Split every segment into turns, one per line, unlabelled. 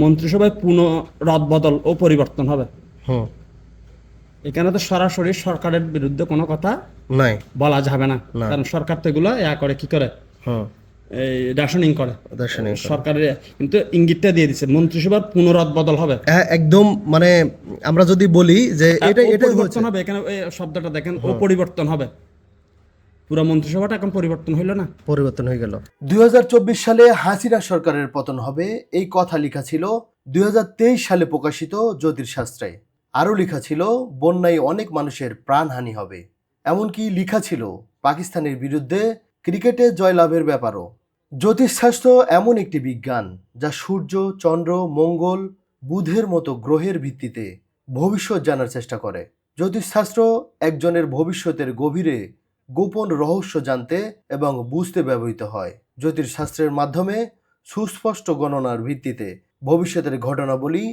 মন্ত্রিসভায় পুনঃ রদবদল ও পরিবর্তন হবে। এখানে তো সরাসরি সরকারের বিরুদ্ধে কোনো কথা
নাই।
বলা যাবে না। কারণ সরকার তো এগুলো ইয়া করে কি করে? এই রেশনিং করে। সরকারের কিন্তু ইঙ্গিতটা দিয়ে দিচ্ছে মন্ত্রিসভার পুনরদ বদল হবে।
হ্যাঁ একদম মানে আমরা যদি বলি যে এটা
পরিবর্তন হবে এখানে এই শব্দটা দেখেন ও পরিবর্তন হবে। পুরো মন্ত্রিসভাটা এখন পরিবর্তন হইল না?
পরিবর্তন হয়ে গেল।
দুই সালে হাসিনা সরকারের পতন হবে এই কথা লেখা ছিল দুই হাজার তেইশ সালে প্রকাশিত জ্যোতিষশাস্ত্রে। আরও লেখা ছিল বন্যায় অনেক মানুষের প্রাণহানি হবে। এমনকি লেখা ছিল পাকিস্তানের বিরুদ্ধে ক্রিকেটে জয়লাভের ব্যাপারও। জ্যোতিষশাস্ত্র এমন একটি বিজ্ঞান যা সূর্য চন্দ্র মঙ্গল বুধের মতো গ্রহের ভিত্তিতে ভবিষ্যৎ জানার চেষ্টা করে। জ্যোতিষশাস্ত্র একজনের ভবিষ্যতের গভীরে গোপন রহস্য জানতে এবং বুঝতে ব্যবহৃত হয়। জ্যোতিষশাস্ত্রের মাধ্যমে সুস্পষ্ট গণনার ভিত্তিতে ভবিষ্যতের ঘটনাবলী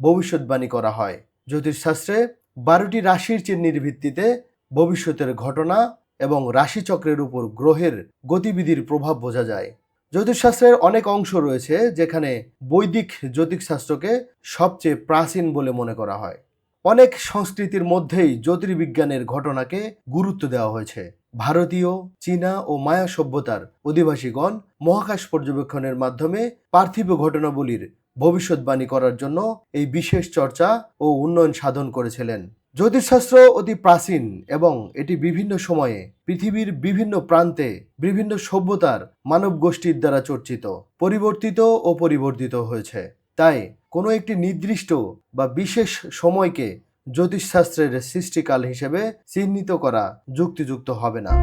ভবিষ্যৎবাণী করা হয়। জ্যোতিষশাস্ত্রে বারোটি রাশির চিহ্নির ভিত্তিতে ভবিষ্যতের ঘটনা এবং রাশিচক্রের উপর গ্রহের গতিবিধির প্রভাব বোঝা যায়। জ্যোতিষশাস্ত্রের অনেক অংশ রয়েছে যেখানে বৈদিক জ্যোতিষশাস্ত্রকে সবচেয়ে প্রাচীন বলে মনে করা হয়। অনেক সংস্কৃতির মধ্যেই জ্যোতির্বিজ্ঞানের ঘটনাকে গুরুত্ব দেওয়া হয়েছে। ভারতীয়, চীনা ও মায়া সভ্যতার অধিবাসীগণ মহাকাশ পর্যবেক্ষণের মাধ্যমে পার্থিব ঘটনাবলীর ভবিষ্যৎবাণী করার জন্য এই বিশেষ চর্চা ও উন্নয়ন সাধন করেছিলেন। জ্যোতিষশাস্ত্র অতি প্রাচীন এবং এটি বিভিন্ন সময়ে পৃথিবীর বিভিন্ন প্রান্তে বিভিন্ন সভ্যতার মানব গোষ্ঠীর দ্বারা চর্চিত, পরিবর্তিত ও পরিবর্তিত হয়েছে। তাই কোনো একটি নির্দিষ্ট বা বিশেষ সময়কে জ্যোতিষশাস্ত্রের সৃষ্টিকাল হিসেবে চিহ্নিত করা যুক্তিযুক্ত হবে না।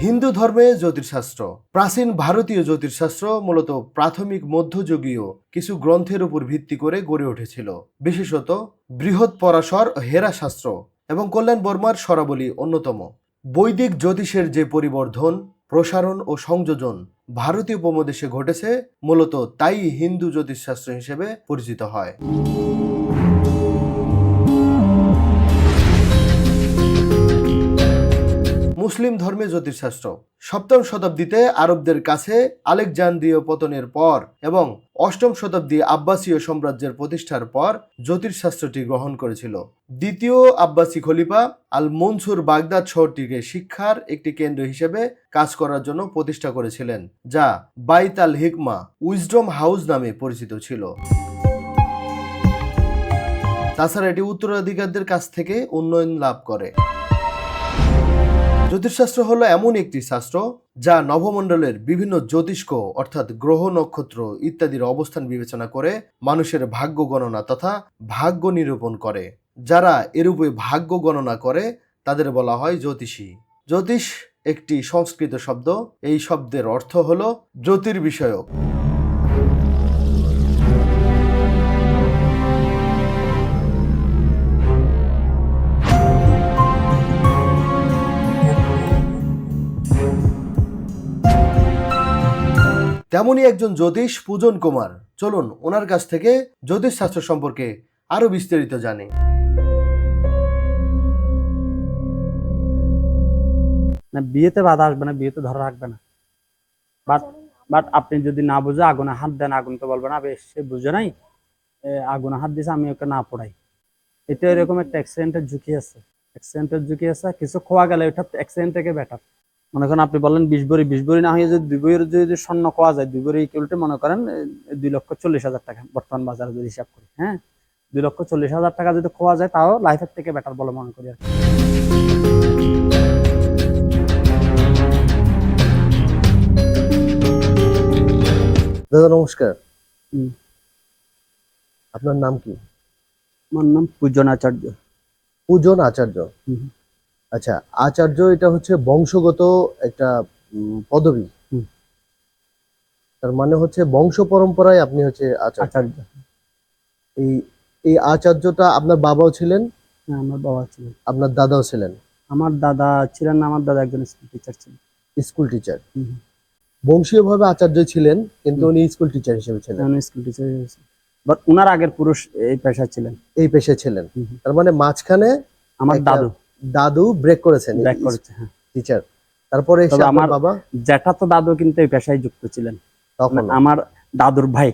হিন্দু ধর্মে জ্যোতিষশাস্ত্র, প্রাচীন ভারতীয় জ্যোতিষশাস্ত্র মূলত প্রাথমিক মধ্যযুগীয় কিছু গ্রন্থের উপর ভিত্তি করে গড়ে উঠেছিল। বিশেষত বৃহৎ পরাশর হেরা শাস্ত্র এবং কল্যাণ বর্মার স্বরাবলী অন্যতম। বৈদিক জ্যোতিষের যে পরিবর্ধন প্রসারণ ও সংযোজন ভারতীয় উপমহাদেশে ঘটেছে মূলত তাই হিন্দু জ্যোতিষশাস্ত্র হিসেবে পরিচিত হয়। মুসলিম ধর্মে জ্যোতিষশাস্ত্র। সপ্তম শতাব্দীতে আরবদের কাছে আলেকজান্দ্রীয় পতনের পর এবং অষ্টম শতাব্দী আব্বাসীয় সাম্রাজ্যের প্রতিষ্ঠার পর জ্যোতিষশাস্ত্রটি গ্রহণ করেছিল। দ্বিতীয় আব্বাসী খলিফা আল মনসুর বাগদাদ শহরটিকে শিক্ষার একটি কেন্দ্র হিসেবে কাজ করার জন্য প্রতিষ্ঠা করেছিলেন, যা বাইত আল হিকমা উইজডম হাউস নামে পরিচিত ছিল। তাছাড়া এটি উত্তরাধিকারদের কাছ থেকে উন্নয়ন লাভ করে। জ্যোতিষশাস্ত্র হলো এমন একটি শাস্ত্র যা নভমণ্ডলের বিভিন্ন জ্যোতিষ্ক, অর্থাৎ গ্রহ নক্ষত্র ইত্যাদির অবস্থান বিবেচনা করে মানুষের ভাগ্য গণনা তথা ভাগ্য নিরূপণ করে। যারা এরূপে ভাগ্য গণনা করে, তাদের বলা হয় জ্যোতিষী। জ্যোতিষ একটি সংস্কৃত শব্দ। এই শব্দের অর্থ হলো জ্যোতির্বিষয়ক। তেমনই একজন জ্যোতিষ পূজন কুমার। চলুন ওনার কাছ থেকে জ্যোতিষ শাস্ত্র সম্পর্কে আরও বিস্তারিত জানি।
বিয়েতে বাধা আসবে না, বিয়েতে ধরা রাখবে না। বাট বাট আপনি যদি না বুঝে আগুনে হাত দেন, আগুন তো বলবে না সে বুঝে নাই আগুনে হাত দিছে আমি ওকে না পড়াই। এটা এরকম একটা অ্যাক্সিডেন্টের ঝুঁকি আছে। অ্যাক্সিডেন্টের ঝুঁকি আছে, কিছু খোয়া গেলে ওইটা অ্যাক্সিডেন্ট থেকে বেটার মনে করেন আপনি বললেন বিশ বড়ি বিশ বড়ি না হয়ে যদি দুই বইয়ের যদি স্বর্ণ কোয়া যায় দুই বড়ি ইকুয়ালিটি মনে করেন দুই লক্ষ চল্লিশ হাজার টাকা বর্তমান বাজারে যদি হিসাব করি হ্যাঁ? দুই লক্ষ চল্লিশ হাজার টাকা যদি খোয়া যায় তাও লাইফের থেকে বেটার বলে মনে করি আর
দাদা নমস্কার। আপনার নাম কি?
আমার নাম পূজন আচার্য।
পূজন আচার্য। আচ্ছা আচার্য এটা হচ্ছে বংশগত একটা পদবি। তার মানে হচ্ছে বংশ পরম্পরায় আপনি হচ্ছে আচার্য। এই এই আচার্যটা আপনার বাবাও ছিলেন?
হ্যাঁ আমার বাবা ছিলেন।
আপনার দাদাও ছিলেন?
আমার দাদা ছিলেন আমার দাদা একজন স্কুল টিচার ছিলেন।
School teacher.
হুম।
বংশীয়ভাবে আচার্য ছিলেন কিন্তু উনি স্কুল টিচার হিসেবে ছিলেন।
উনি স্কুল টিচার বাট উনার আগের পুরুষ এই পেশা ছিলেন।
এই পেশায় ছিলেন। তার মানে মাঝখানে
আমার দাদু।
দাদু ব্রেক করেছেন
ব্যাক করেছে হ্যাঁ।
টিচার
তারপরে আমার বাবা?
জ্যাঠা তো দাদু কিন্তু এই পেশায় যুক্ত ছিলেন।
তখন?
মানে আমার দাদুর ভাই।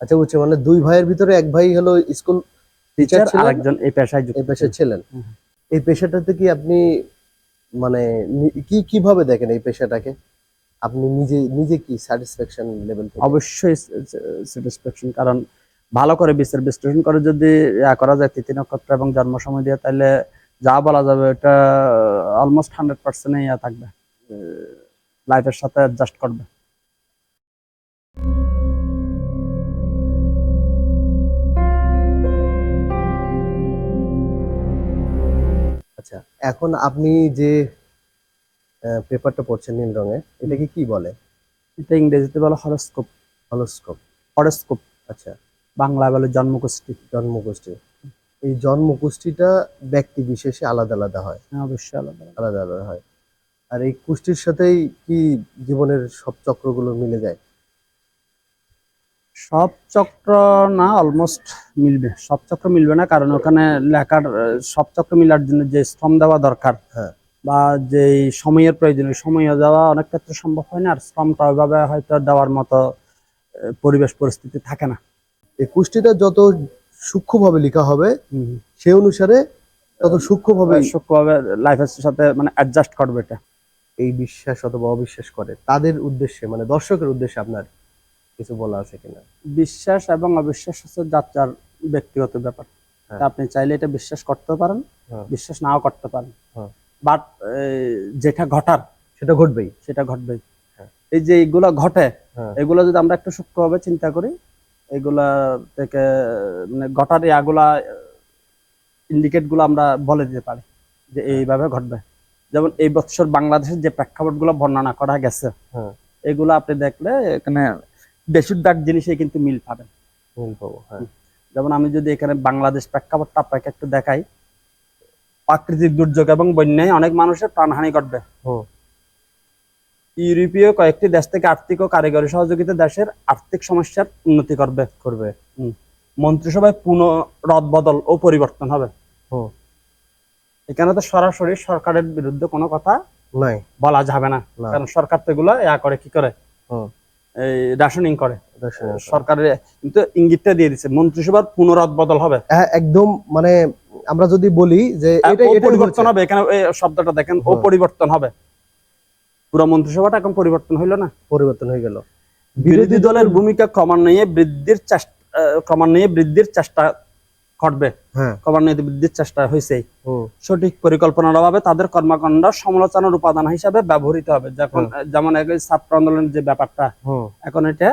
আচ্ছা বুঝছি মানে দুই ভাইয়ের ভিতরে এক ভাই হলো স্কুল
টিচার
ছিলেন?
আরেকজন এই পেশায় যুক্ত
এই পেশায় ছিলেন। এই পেশাটাতে কি আপনি মানে কি কীভাবে দেখেন এই পেশাটাকে? আপনি নিজে নিজে কি স্যাটিসফ্যাকশন লেভেল
অবশ্যই স্যাটিসফ্যাকশন কারণ ভালো করে বিচার বিশ্লেষণ করে যদি করা যায় তিথি নক্ষত্র এবং জন্ম সময় দিয়ে তাহলে যা বলা যাবে এটা অলমোস্ট হান্ড্রেড পার্সেন্ট ইয়া থাকবে। লাইফের সাথে অ্যাডজাস্ট করবে।
আচ্ছা এখন আপনি যে পেপারটা পড়ছেন নীল রঙে এটাকে কি বলে?
এটা ইংরেজিতে বলে হরস্কোপ
হরস্কোপ
হরস্কোপ
আচ্ছা।
বাংলা বলে জন্মগোষ্ঠী।
জন্মগোষ্ঠী। এই জন্মগোষ্ঠীটা ব্যক্তি বিশেষে আলাদা আলাদা হয়।
হ্যাঁ, অবশ্যই আলাদা আলাদা।
আলাদা হয়। আর এই কুষ্টির সাথেই কি জীবনের সব চক্রগুলো মিলে যায়?
সব চক্র না অলমোস্ট মিলবে। সব চক্র মিলবে না কারণ ওখানে লেখার সব চক্র মিলার জন্য যে শ্রম দেওয়া দরকার
হ্যাঁ।
বা যে সময়ের প্রয়োজন সময় দেওয়া অনেক ক্ষেত্রে সম্ভব হয় না আর শ্রমটা ওইভাবে হয়তো দেওয়ার মতো পরিবেশ পরিস্থিতি থাকে না।
এই কুষ্টিটা যত সূক্ষ্মভাবে লেখা হবে সে অনুসারে তত সূক্ষ্মভাবে
সূক্ষ্মভাবে লাইফের সাথে মানে অ্যাডজাস্ট করবে এটা
এই বিশ্বাস অথবা অবিশ্বাস করে তাদের উদ্দেশ্যে মানে দর্শকের উদ্দেশ্যে আপনার কিছু বলা আছে কিনা
বিশ্বাস এবং অবিশ্বাস হচ্ছে যার ব্যক্তিগত ব্যাপার
হ্যাঁ।
আপনি চাইলে এটা বিশ্বাস করতে পারেন
হ্যাঁ।
বিশ্বাস নাও করতে পারেন
হ্যাঁ।
বাট যেটা ঘটার
সেটা ঘটবেই
সেটা ঘটবেই
হ্যাঁ।
এই যে এগুলো ঘটে
হ্যাঁ।
এগুলো যদি আমরা একটু সূক্ষ্মভাবে চিন্তা করি এগুলা থেকে মানে ঘটার ইয়াগুলা ইন্ডিকেটগুলো আমরা বলে দিতে পারি যে এইভাবে ঘটবে। যেমন এই বছর বাংলাদেশের যে প্রেক্ষাপটগুলো বর্ণনা করা গেছে
হ্যাঁ।
এগুলো আপনি দেখলে এখানে বেশিরভাগ জিনিসে কিন্তু মিল পাবেন
মিল পাবো হ্যাঁ।
যেমন আমি যদি এখানে বাংলাদেশ প্রেক্ষাপটটা আপনাকে একটু দেখাই প্রাকৃতিক দুর্যোগ এবং বন্যায় অনেক মানুষের প্রাণহানি ঘটবে। ইউরোপীয় কয়েকটি দেশ থেকে আর্থিক ও কারিগরি সহযোগিতা দেশের আর্থিক সমস্যার উন্নতি করবে
করবে।
মন্ত্রিসভায় পুনঃ রদবদল ও পরিবর্তন হবে। এখানে তো সরাসরি সরকারের বিরুদ্ধে কোনো কথা
নাই।
বলা যাবে না। কারণ সরকার তো এগুলো ইয়া করে কি করে? এই রাশনিং করে। সরকারের কিন্তু ইঙ্গিতটা দিয়ে দিচ্ছে মন্ত্রিসভার পুনরদ বদল হবে।
হ্যাঁ, একদম মানে আমরা যদি বলি যে এটা
পরিবর্তন হবে এখানে শব্দটা দেখেন ও
হ্যাঁ।
পরিবর্তন হবে। পুরো মন্ত্রিসভাটা এখন পরিবর্তন হইল না?
পরিবর্তন হয়ে গেল।
বিরোধী দলের ভূমিকা ক্রমান্বয়ে বৃদ্ধির চেষ্টা আহ, ক্রমান্বয়ে বৃদ্ধির চেষ্টা ঘটবে।
হ্যাঁ।
ক্রমান্বয়ে বৃদ্ধির চেষ্টা হয়েছে সঠিক পরিকল্পনার অভাবে তাদের কর্মকাণ্ড সমালোচনার উপাদান হিসাবে ব্যবহৃত হবে। যখন যেমন ছাত্র আন্দোলনের যে ব্যাপারটা এখন এটা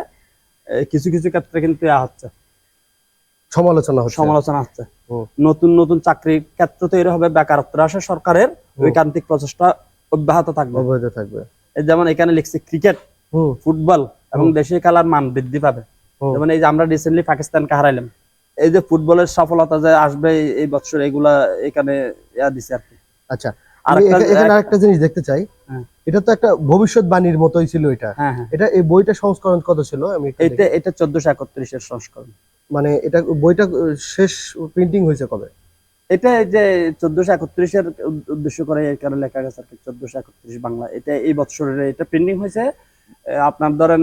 কিছু কিছু ক্ষেত্রে কিন্তু হচ্ছে।
সমালোচনা হচ্ছে।
সমালোচনা হচ্ছে। নতুন নতুন চাকরির ক্ষেত্র তৈরি হবে বেকারত্ব হ্রাসে সরকারের ঐকান্তিক প্রচেষ্টা অব্যাহত থাকবে।
অবৈধ থাকবে।
এই যেমন এখানে লিখছে ক্রিকেট ফুটবল এবং। দেশীয় খেলার মান বৃদ্ধি পাবে। যেমন এই যে আমরা রিসেন্টলি পাকিস্তানকে হারাইলাম। এই যে ফুটবলের সফলতা যে আসবে এই- বছর এগুলা এখানে ইয়া দিছে আর কি।
আচ্ছা এখানে আরেকটা জিনিস দেখতে চাই।
হ্যাঁ।
এটা তো একটা ভবিষ্যৎবাণীর মতোই ছিল এটা।
হ্যাঁ হ্যাঁ।
এটা এই বইটা সংস্করণ কত ছিল? আমি
এটা এটা চোদ্দশো একত্রিশের সংস্করণ।
মানে এটা বইটা শেষ প্রিন্টিং হয়েছে কবে?
এটা এই যে চোদ্দশো একত্রিশের উদ্দেশ্য করে এখানে লেখা গেছে আর কি চোদ্দশো একত্রিশ বাংলা। এটা এই বছরের এটা প্রিন্টিং হয়েছে। আপনার ধরেন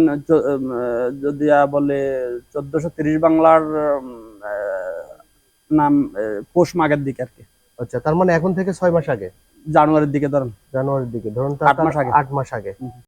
যদি বলে চোদ্দশো তিরিশ বাংলার নাম পৌষ মাঘের দিকে আর কি।
আচ্ছা তার মানে এখন থেকে ছয় মাস আগে?
জানুয়ারির দিকে ধরেন।
জানুয়ারির দিকে ধরুন
আট মাস আগে।
আট মাস আগে।